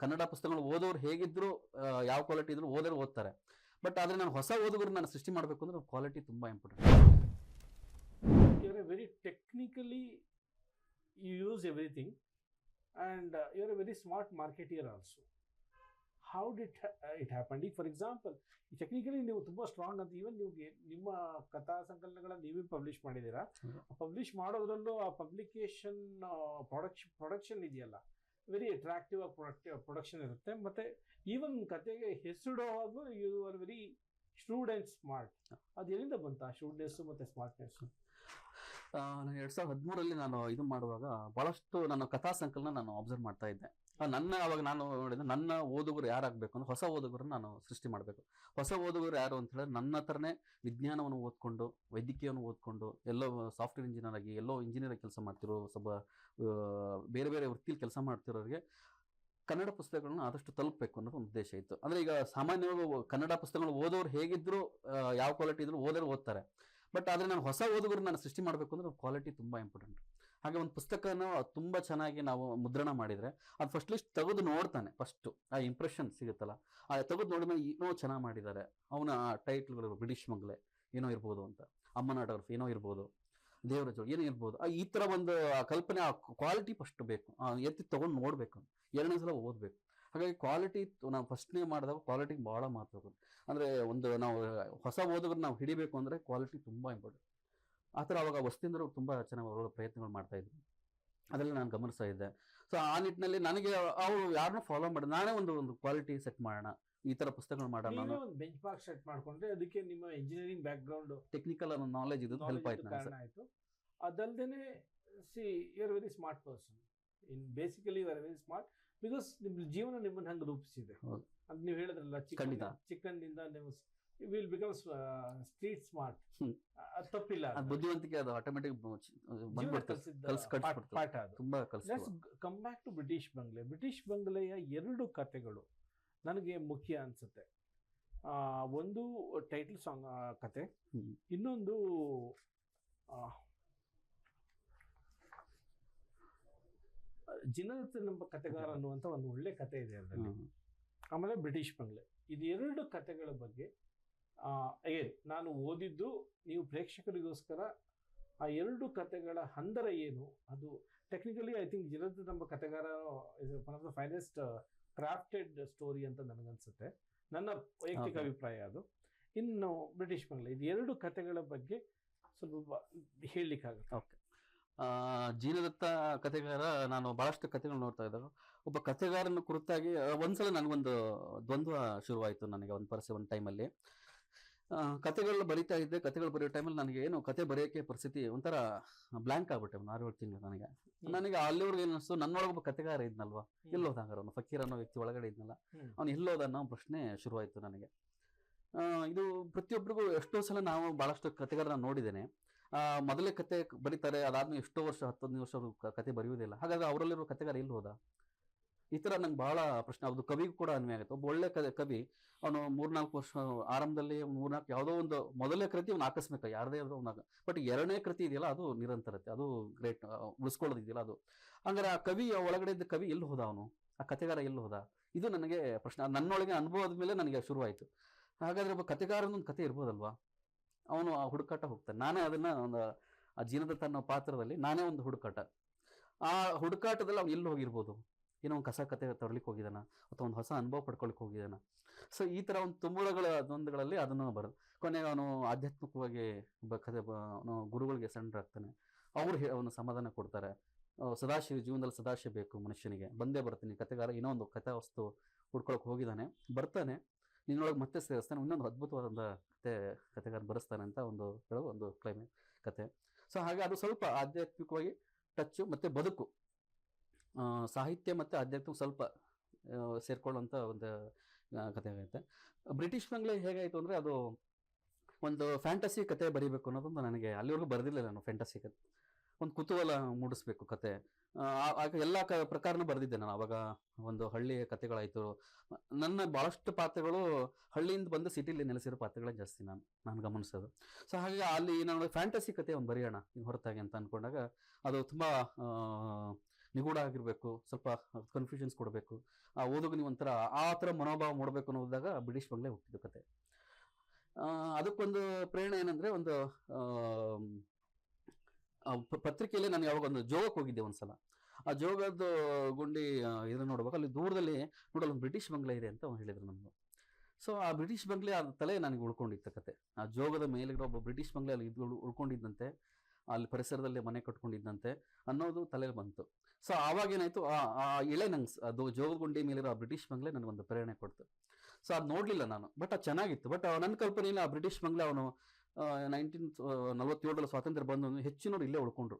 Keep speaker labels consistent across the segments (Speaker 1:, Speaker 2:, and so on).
Speaker 1: ಕನ್ನಡ ಪುಸ್ತಕಗಳು ಓದೋರು ಹೇಗಿದ್ರು ಯಾವ ಕ್ವಾಲಿಟಿ ಇದ್ರು ಓದೋರು ಓದ್ತಾರೆ. ಬಟ್ ಆದರೆ ನಾನು ಹೊಸ ಓದುಗರು ನಾನು ಸೃಷ್ಟಿ ಮಾಡಬೇಕು ಅಂದ್ರೆ ಕ್ವಾಲಿಟಿ ತುಂಬ important
Speaker 2: you are a very technically you use everything and you are a very smart also. How did ha- it happen ಈಗ ಫಾರ್ ಎಕ್ಸಾಂಪಲ್ ಟೆಕ್ನಿಕಲಿ ನೀವು ತುಂಬ ಸ್ಟ್ರಾಂಗ್ ಅಂತ ಈವನ್ ನೀವು ನಿಮ್ಮ ಕಥಾ ಸಂಕಲನಗಳನ್ನು ನೀವೇ ಪಬ್ಲಿಷ್ ಮಾಡಿದ್ದೀರಾ? ಪಬ್ಲಿಷ್ ಮಾಡೋದ್ರಲ್ಲೂ ಆ ಪಬ್ಲಿಕೇಶನ್ ಪ್ರೊಡಕ್ಷನ್ ಪ್ರೊಡಕ್ಷನ್ ಇದೆಯಲ್ಲ. ವೆರಿ ಅಟ್ರಾಕ್ಟಿವ್ ಆಗಿ ಪ್ರೊಡಕ್ಟ್ ಪ್ರೊಡಕ್ಷನ್ ಇರುತ್ತೆ. ಮತ್ತು ಈವನ್ ಕತೆಗೆ ಹೆಸರಿಡೋವಾಗೂ you are very astute and smart ಅದು ಎಲ್ಲಿಂದ ಬಂತ? ಸ್ಟೂಡ್ನೆಸ್ ಮತ್ತೆ ಸ್ಮಾರ್ಟ್ನೆಸ್
Speaker 1: ನಾನು ಎರಡು ಸಾವಿರದ ಹದಿಮೂರಲ್ಲಿ ನಾನು ಇದು ಮಾಡುವಾಗ ಭಾಳಷ್ಟು ನನ್ನ ಕಥಾ ಸಂಕಲನ ನಾನು ಅಬ್ಸರ್ವ್ ಮಾಡ್ತಾ ಇದ್ದೆ. ನನ್ನ ಅವಾಗ ನಾನು ನೋಡಿದ್ರೆ ನನ್ನ ಓದುಗರು ಯಾರಾಗಬೇಕು ಅಂದ್ರೆ ಹೊಸ ಓದುಗರನ್ನ ನಾನು ಸೃಷ್ಟಿ ಮಾಡಬೇಕು. ಹೊಸ ಓದುಗರು ಯಾರು ಅಂತ ಹೇಳಿದ್ರೆ ನನ್ನ ಹತ್ರನೇ ವಿಜ್ಞಾನವನ್ನು ಓದ್ಕೊಂಡು, ವೈದ್ಯಕೀಯವನ್ನು ಓದ್ಕೊಂಡು, ಎಲ್ಲೋ ಸಾಫ್ಟ್ವೇರ್ ಇಂಜಿನಿಯರ್ ಆಗಿ, ಎಲ್ಲೋ ಇಂಜಿನಿಯರ್ ಕೆಲಸ ಮಾಡ್ತಿರೋ ಸ್ವಲ್ಪ ಬೇರೆ ಬೇರೆ ವೃತ್ತಿಯಲ್ಲಿ ಕೆಲಸ ಮಾಡ್ತಿರೋರಿಗೆ ಕನ್ನಡ ಪುಸ್ತಕಗಳನ್ನ ಆದಷ್ಟು ತಲುಪಬೇಕು ಅನ್ನೋದು ಒಂದು ಉದ್ದೇಶ ಇತ್ತು. ಅಂದರೆ ಈಗ ಸಾಮಾನ್ಯವಾಗಿ ಕನ್ನಡ ಪುಸ್ತಕಗಳು ಓದೋರು ಹೇಗಿದ್ರು ಯಾವ ಕ್ವಾಲಿಟಿ ಇದ್ರು ಓದೋರು ಓದ್ತಾರೆ. ಬಟ್ ಆದರೆ ನಾನು ಹೊಸ ಓದುಗರು ನಾನು ಸೃಷ್ಟಿ ಮಾಡಬೇಕು ಅಂದ್ರೆ ಕ್ವಾಲಿಟಿ ತುಂಬ ಇಂಪಾರ್ಟೆಂಟ್ ಹಾಗೆ ಒಂದು ಪುಸ್ತಕನ ತುಂಬ ಚೆನ್ನಾಗಿ ನಾವು ಮುದ್ರಣ ಮಾಡಿದರೆ ಅದು ಫಸ್ಟ್ ಲಿಸ್ಟ್ ತೆಗೆದು ನೋಡ್ತಾನೆ ಫಸ್ಟು ಆ ಇಂಪ್ರೆಷನ್ ಸಿಗುತ್ತಲ್ಲ. ಆ ತೆಗೆದು ನೋಡಿದ್ಮೇಲೆ ಏನೋ ಚೆನ್ನಾಗಿ ಮಾಡಿದ್ದಾರೆ ಅವನ ಟೈಟ್ಲ್ಗಳು ಬ್ರಿಟಿಷ್ ಮಂಗ್ಲೆ ಏನೋ ಇರ್ಬೋದು ಅಂತ. ಅಮ್ಮನ ಏನೋ ಇರ್ಬೋದು. ದೇವರ ಏನೋ ಇರ್ಬೋದು. ಆ ಈ ಥರ ಒಂದು ಕಲ್ಪನೆ, ಆ ಕ್ವಾಲಿಟಿ ಫಸ್ಟ್ ಬೇಕು. ಎತ್ತಿ ತೊಗೊಂಡು ನೋಡಬೇಕು ಎರಡನೇ ಸಲ ಓದಬೇಕು. ಹಾಗಾಗಿ ಕ್ವಾಲಿಟಿ ನಾವು ಫಸ್ಟ್ನೇ ಮಾಡಿದಾಗ ಕ್ವಾಲಿಟಿ ಭಾಳ ಮಹತ್ವ. ಅಂದರೆ ಒಂದು ನಾವು ಹೊಸ ಓದುಗರು ನಾವು ಹಿಡಿಬೇಕು ಅಂದರೆ ಕ್ವಾಲಿಟಿ ತುಂಬ ಇಂಪಾರ್ಟೆಂಟ್ ಆ ಥರ ಅವಾಗ ವಸ್ತಿಂದರು ತುಂಬ ಚೆನ್ನಾಗಿ ಒಳ್ಳೊಳ್ಳೆ ಪ್ರಯತ್ನಗಳು ಮಾಡ್ತಾ ಇದ್ರು. ಅದರಲ್ಲಿ ನಾನು ಗಮನಿಸ್ತಾ ಇದ್ದೆ. ಸೊ ಆ ನಿಟ್ಟಿನಲ್ಲಿ ನನಗೆ ಅವರು ಯಾರನ್ನೂ ಫಾಲೋ ಮಾಡಿ ನಾನೇ ಒಂದು ಒಂದು ಕ್ವಾಲಿಟಿ ಸೆಟ್ ಮಾಡೋಣ ಈ ಥರ ಪುಸ್ತಕಗಳು ಮಾಡೋಣ
Speaker 2: ಒಂದು ಬೆಂಚ್ ಮಾರ್ಕ್ ಸೆಟ್ ಮಾಡ್ಕೊಂಡ್ರೆ ಅದಕ್ಕೆ ನಿಮ್ಮ ಇಂಜಿನಿಯರಿಂಗ್ ಬ್ಯಾಕ್ ಗ್ರೌಂಡ್
Speaker 1: ಟೆಕ್ನಿಕಲ್ ಅನ್ನೋ ನಾಲೆಜ್ ಇದು ಹೆಲ್ಪ್ ಆಯ್ತು
Speaker 2: ಅದಲ್ದೇನೆ see you are very smart person in basically you are very smart because ನಿಮ್ಮ ಜೀವನ ನಿಮ್ಮನ್ನ ಹಂಗೆ ರೂಪಿಸಿದೆ. ಅಂತ ನೀವು ಹೇಳಿದ್ರಲ್ಲ ಚಿಕ್ಕ
Speaker 1: ಖಂಡಿತ.
Speaker 2: ಚಿಕ್ಕಂದಿಂದ ನೀವು ವಿಲ್ ಬಿಕಮ್ ಸ್ಟ್ರೀಟ್ ಸ್ಮಾರ್ಟ್. ಅದು ತಪ್ಪಿಲ್ಲ.
Speaker 1: ಬುದ್ಧಿವಂತಿಕೆ ಅದು ಆಟೋಮೆಟಿಕ್
Speaker 2: ಪಾಠ- ಅದು.
Speaker 1: ತುಂಬ
Speaker 2: come back to British bungalow British ಬಂಗ್ಲೆಯ ಎರಡು ಕತೆಗಳು ನನಗೆ ಮುಖ್ಯ ಅನ್ಸುತ್ತೆ. ಒಂದು ಟೈಟಲ್ ಸಾಂಗ್ ಕತೆ. ಇನ್ನೊಂದು ಜಿನತ್ ಎಂಬ ಕತೆಗಾರ ಅನ್ನುವಂಥ ಒಂದು ಒಳ್ಳೆ ಕತೆ ಇದೆ ಅದರಲ್ಲಿ. ಆಮೇಲೆ ಬ್ರಿಟಿಷ್ ಬಂಗ್ಲೆ ಇದು ಎರಡು ಕತೆಗಳ ಬಗ್ಗೆ ಏನ್ ನಾನು ಓದಿದ್ದು ನೀವು ಪ್ರೇಕ್ಷಕರಿಗೋಸ್ಕರ ಆ ಎರಡು ಕತೆಗಳ ಹಂದರ ಏನು? ಅದು ಟೆಕ್ನಿಕಲಿ ಐ ಥಿಂಕ್ ಜಿನತ್ ನಮ್ಮ ಕತೆಗಾರ is one of the finest crafted story ಅಂತ ನನಗನ್ಸುತ್ತೆ. ನನ್ನ ವೈಯಕ್ತಿಕ ಅಭಿಪ್ರಾಯ ಅದು. ಇನ್ನು ಬ್ರಿಟಿಷ್ ಬಂಗ್ಲಾ ಇದು ಎರಡು ಕತೆಗಳ ಬಗ್ಗೆ ಸ್ವಲ್ಪ ಹೇಳಲಿಕ್ಕಾಗುತ್ತೆ?
Speaker 1: ಓಕೆ ಜೀನದತ್ತ ಕಥೆಗಾರ ನಾನು ಭಾಳಷ್ಟು ಕಥೆಗಳು ನೋಡ್ತಾ ಇದ್ದಾರೆ ಒಬ್ಬ ಕಥೆಗಾರನ ಕುರಿತಾಗಿ ಒಂದ್ಸಲ ನನಗೊಂದು ದ್ವಂದ್ವ ಶುರುವಾಯಿತು ನನಗೆ ಒಂದು ಪರಿಸ್ಥಿತಿ ಒಂದು ಟೈಮಲ್ಲಿ ಕತೆಗಳು ಬರಿತಾ ಇದ್ದೆ ಕತೆಗಳು ಬರೆಯೋ ಟೈಮಲ್ಲಿ ನನಗೆ ಏನು ಕತೆ ಬರೆಯೋಕ್ಕೆ ಪರಿಸ್ಥಿತಿ ಒಂಥರ ಬ್ಲ್ಯಾಂಕ್ ಆಗ್ಬಿಟ್ಟೆ ಒಂದು ಆರು ಏಳು ತಿಂಗಳು ನನಗೆ. ನನಗೆ ಅಲ್ಲಿವರೆಗೆ ಏನು ಅನಿಸ್ತು ನನ್ನೊಳಗೆ ಒಬ್ಬ ಕತೆಗಾರ ಇದ್ನಲ್ವಾ ಎಲ್ಲೋದ ಹಂಗಾರ ಅವನು? ಫಕೀರ್ ಅನ್ನೋ ವ್ಯಕ್ತಿ ಒಳಗಡೆ ಇದ್ನಲ್ಲ. ಅವ್ನು ಎಲ್ಲೋದ ಅನ್ನೋ ಪ್ರಶ್ನೆ ಶುರುವಾಯಿತು ನನಗೆ. ಇದು ಪ್ರತಿಯೊಬ್ಬರಿಗೂ ಎಷ್ಟೋ ಸಲ ನಾವು ಭಾಳಷ್ಟು ಕತೆಗಾರನ ನೋಡಿದ್ದೇನೆ. ಮೊದಲೇ ಕತೆ ಬರೀತಾರೆ ಅದಾದ್ಮೇಲೆ ಎಷ್ಟೋ ವರ್ಷ ಹತ್ತು ಹದಿನೈದು ವರ್ಷ ಅವರು ಕತೆ ಬರೆಯುವುದಿಲ್ಲ ಹಾಗಾದ್ರೆ ಅವರಲ್ಲಿರೋ ಕತೆಗಾರ ಎಲ್ಲಿ ಹೋದ? ಈ ಥರ ನಂಗೆ ಭಾಳ ಪ್ರಶ್ನೆ, ಅದು ಕವಿಗೂ ಕೂಡ ಅನ್ವಯ ಆಗುತ್ತೆ. ಒಬ್ಬ ಒಳ್ಳೆ ಕವಿ ಅವನು ಮೂರ್ನಾಲ್ಕು ವರ್ಷ ಆರಂಭದಲ್ಲಿ ಮೂರ್ನಾಲ್ಕು ಯಾವುದೋ ಒಂದು, ಮೊದಲನೇ ಕೃತಿ ಅವ್ನು ಆಕಸ್ಮಿಕ, ಯಾರದೇ ಯಾವುದೋ ಅವನಾಗ ಬಟ್ ಎರಡನೇ ಕೃತಿ ಇದೆಯಲ್ಲ, ಅದು ನಿರಂತರತೆ, ಅದು ಗ್ರೇಟ್ ಉಳಿಸ್ಕೊಳ್ಳೋದಿದೆಯಲ್ಲ ಅದು. ಹಂಗಾರೆ ಆ ಕವಿ ಒಳಗಡೆ ಇದ್ದ ಕವಿ ಎಲ್ಲಿ ಹೋದ ಅವನು? ಆ ಕಥೆಗಾರ ಎಲ್ಲಿ ಹೋದ? ಇದು ನನಗೆ ಪ್ರಶ್ನೆ ನನ್ನೊಳಗೆ ಅನುಭವದ ಮೇಲೆ ನನಗೆ ಶುರುವಾಯಿತು ಹಾಗಾದ್ರೆ ಒಬ್ಬ ಕಥೆಗಾರನೊಂದು ಕತೆ ಇರ್ಬೋದಲ್ವಾ? ಅವನು ಆ ಹುಡುಕಾಟ ಹೋಗ್ತಾನೆ. ನಾನೇ ಅದನ್ನ ಒಂದು, ಆ ಜೀನದ ತನ್ನ ಪಾತ್ರದಲ್ಲಿ ನಾನೇ ಒಂದು ಹುಡುಕಾಟ. ಆ ಹುಡುಕಾಟದಲ್ಲಿ ಅವ್ನು ಎಲ್ಲಿ ಹೋಗಿರ್ಬೋದು? ಏನೋ ಒಂದು ಕಸ ಕತೆ ತರಲಿಕ್ಕೆ ಹೋಗಿದ್ದಾನ ಅಥವಾ ಒಂದು ಹೊಸ ಅನುಭವ ಪಡ್ಕೊಳಕ್ಕೆ ಹೋಗಿದ್ದಾನ ಸೊ ಈ ಥರ ಒಂದು ತುಂಬುಳಗಳ ದ್ವಂದ್ವಗಳಲ್ಲಿ ಅದನ್ನು ಬರೋದು, ಕೊನೆಗೆ ಅವನು ಆಧ್ಯಾತ್ಮಿಕವಾಗಿ ಬ ಕತೆ ಅವನು ಗುರುಗಳಿಗೆ ಸಣ್ಣರಾಗ್ತಾನೆ ಅವ್ರು ಅವನು ಸಮಾಧಾನ ಕೊಡ್ತಾರೆ. ಸದಾಶಿವ ಜೀವನದಲ್ಲಿ ಸದಾಶಿವ ಬೇಕು ಮನುಷ್ಯನಿಗೆ. ಬಂದೇ ಬರ್ತೀನಿ. ಕತೆಗಾರ ಏನೋ ಒಂದು ಕಥಾ ವಸ್ತು ಹುಡ್ಕೊಳಕ್ಕೆ ಹೋಗಿದ್ದಾನೆ ಬರ್ತಾನೆ. ನಿನ್ನೊಳಗೆ ಮತ್ತೆ ಸೇರಿಸ್ತಾನೆ. ಇನ್ನೊಂದು ಅದ್ಭುತವಾದ ಕತೆ, ಕತೆಗಾರ ಬರೆಸ್ತಾನೆ ಅಂತ ಒಂದು ಹೇಳೋ ಒಂದು ಕ್ಲೈಮೆ ಕತೆ. ಸೊ ಹಾಗೆ ಅದು ಸ್ವಲ್ಪ ಆಧ್ಯಾತ್ಮಿಕವಾಗಿ ಟಚ್ಚು ಮತ್ತು ಬದುಕು. ಸಾಹಿತ್ಯ ಮತ್ತು ಆಧ್ಯಾತ್ಮಿಕ ಸ್ವಲ್ಪ ಸೇರಿಕೊಳ್ಳುವಂಥ ಒಂದು ಕಥೆ ಆಗುತ್ತೆ ಬ್ರಿಟಿಷ್ ಬಂಗ್ಲೆ ಹೇಗಾಯಿತು ಅಂದರೆ ಅದು ಒಂದು ಫ್ಯಾಂಟಸಿ ಕತೆ ಬರೀಬೇಕು ಅನ್ನೋದೊಂದು ನನಗೆ ಅಲ್ಲಿವರೆಗೂ ಬರೆದಿಲ್ಲ ನಾನು ಫ್ಯಾಂಟಸಿ ಕತೆ ಒಂದು ಕುತೂಹಲ ಮೂಡಿಸ್ಬೇಕು ಕತೆ ಆಗ ಎಲ್ಲ ಕ, ಪ್ರಕಾರನೂ ಬರೆದಿದ್ದೆ ನಾನು. ಅವಾಗ ಒಂದು ಹಳ್ಳಿಯ ಕತೆಗಳಾಯಿತು ನನ್ನ ಭಾಳಷ್ಟು ಪಾತ್ರಗಳು ಹಳ್ಳಿಯಿಂದ ಬಂದು ಸಿಟಿಲಿ ನೆಲೆಸಿರೋ ಪಾತ್ರಗಳೇ ಜಾಸ್ತಿ ನಾನು ನಾನು ಗಮನಿಸೋದು. ಸೊ ಹಾಗಾಗಿ ಅಲ್ಲಿ ನಾನು ಫ್ಯಾಂಟಸಿ ಕತೆ ಒಂದು ಬರೆಯೋಣ ಹೊರತಾಗಿ ಅಂತ ಅಂದ್ಕೊಂಡಾಗ ಅದು ತುಂಬ ನಿಗೂಢ ಆಗಿರಬೇಕು, ಸ್ವಲ್ಪ ಕನ್ಫ್ಯೂಷನ್ಸ್ ಕೊಡಬೇಕು. ಆ ಓದುಗನಿಗೆ ಒಂಥರ ಆ ಥರ ಮನೋಭಾವ ಮಾಡಬೇಕು ಅನ್ನೋದಾಗ ಬ್ರಿಟಿಷ್ ಬಂಗ್ಲೆ ಹುಟ್ಟಿದ ಕತೆ. ಅದಕ್ಕೊಂದು ಪ್ರೇರಣೆ ಏನಂದರೆ ಒಂದು ಪತ್ರಿಕೆಯಲ್ಲಿ ನಾನು ಯಾವಾಗ ಒಂದು ಜೋಗಕ್ಕೆ ಹೋಗಿದ್ದೆ ಒಂದ್ಸಲ. ಆ ಜೋಗದ ಗುಂಡಿ ಇದನ್ನು ನೋಡ್ಬೇಕು ಅಲ್ಲಿ ದೂರದಲ್ಲಿ ನೋಡಲು ಒಂದು ಬ್ರಿಟಿಷ್ ಬಂಗ್ಲೆ ಇದೆ ಅಂತ ಹೇಳಿದ್ರು ನಮ್ಗೆ. ಸೊ ಆ ಬ್ರಿಟಿಷ್ ಬಂಗ್ಲೆ ಆ ತಲೆ ನನಗೆ ಉಳ್ಕೊಂಡಿತ್ತು ಕತೆ. ಆ ಜೋಗದ ಮೇಲಿರೋ ಒಬ್ಬ ಬ್ರಿಟಿಷ್ ಬಂಗ್ಲೆ ಅಲ್ಲಿ ಇದು ಉಳ್- ಉಳ್ಕೊಂಡಿದ್ದಂತೆ, ಅಲ್ಲಿ ಪರಿಸರದಲ್ಲಿ ಮನೆ ಕಟ್ಕೊಂಡಿದ್ದಂತೆ ಅನ್ನೋದು ತಲೆಯಲ್ಲಿ ಬಂತು. ಸೊ ಆವಾಗ ಏನಾಯ್ತು ಆ ಇಳೆ ನಂಗೆ ಅದು ಜೋಗಗುಂಡಿ ಮೇಲಿರೋ ಬ್ರಿಟಿಷ್ ಬಂಗ್ಲೆ ನನಗೊಂದು ಪ್ರೇರಣೆ ಕೊಡ್ತು. ಸೊ ಅದು ನೋಡಲಿಲ್ಲ ನಾನು. ಬಟ್ ಅದು ಚೆನ್ನಾಗಿತ್ತು. ಬಟ್ ನನ್ನ ಕಲ್ಪನೆಯಲ್ಲಿ ಆ ಬ್ರಿಟಿಷ್ ಬಂಗ್ಲೆ ಅವನು ನೈನ್ಟೀನ್ ನಲ್ವತ್ತೇಳರಲ್ಲಿ ಸ್ವಾತಂತ್ರ್ಯ ಬಂದು ಹೆಚ್ಚಿನವ್ರು ಇಲ್ಲೇ ಉಳ್ಕೊಂಡ್ರು.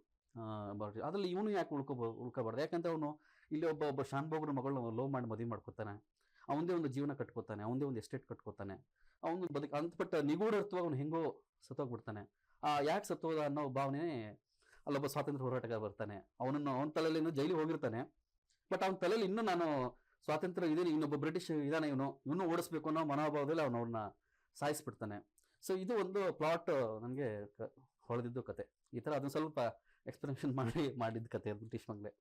Speaker 1: ಅದರಲ್ಲಿ. ಇವನು ಯಾಕೆ ಉಳ್ಕೋಬೋ, ಉಳ್ಕೋಬಾರ್ದು? ಯಾಕಂದ್ರೆ ಅವನು ಇಲ್ಲಿ ಒಬ್ಬ ಒಬ್ಬ ಶಾನ್ಭೋಗ್ರ ಮಗಳನ್ನ ಲವ್ ಮಾಡಿ ಮದುವೆ ಮಾಡ್ಕೊತಾನೆ. ಅವನದೇ ಒಂದು ಜೀವನ ಕಟ್ಕೋತಾನೆ. ಅವನದೇ ಒಂದು ಎಸ್ಟೇಟ್ ಕಟ್ಕೋತಾನೆ. ಅವನು ಬದುಕು ಅಂತ ಬಟ್ ನಿಗೂಢ ಅರ್ಥವಾಗಿ ಅವನು ಹೆಂಗೋ ಸತ್ತೋಗ್ಬಿಡ್ತಾನೆ. ಆ, ಯಾಕೆ ಸತ್ತೋದ ಅನ್ನೋ ಭಾವನೆ ಅಲ್ಲೊಬ್ಬ ಸ್ವಾತಂತ್ರ್ಯ ಹೋರಾಟಗಾರ ಬರ್ತಾನೆ. ಅವನನ್ನು ಅವನ ತಲೆಯಲ್ಲಿ ಇನ್ನೂ ಜೈಲಿಗೆ ಹೋಗಿರ್ತಾನೆ. ಬಟ್ ಅವನ ತಲೆಯಲ್ಲಿ ಇನ್ನೂ ನಾನು ಸ್ವಾತಂತ್ರ್ಯ ಇದೆ ಇನ್ನೊಬ್ಬ ಬ್ರಿಟಿಷ್ ಇದಾನೆ ಇವನು. ಇವನು ಓಡಿಸ್ಬೇಕು ಅನ್ನೋ ಮನೋಭಾವದಲ್ಲಿ ಅವನು ಅವ್ರನ್ನ ಸಾಯಿಸ್ಬಿಡ್ತಾನೆ. ಸೊ ಇದು ಒಂದು ಪ್ಲಾಟ್ ನನಗೆ ಹೊಳೆದಿದ್ದು ಕತೆ. ಈ ಥರ ಅದನ್ನು ಸ್ವಲ್ಪ ಎಕ್ಸ್ಪ್ಲನೇಷನ್ ಮಾಡಿ, ಮಾಡಿದ ಕತೆ ಬ್ರಿಟಿಷ್ ಬಂಗ್ಲೆ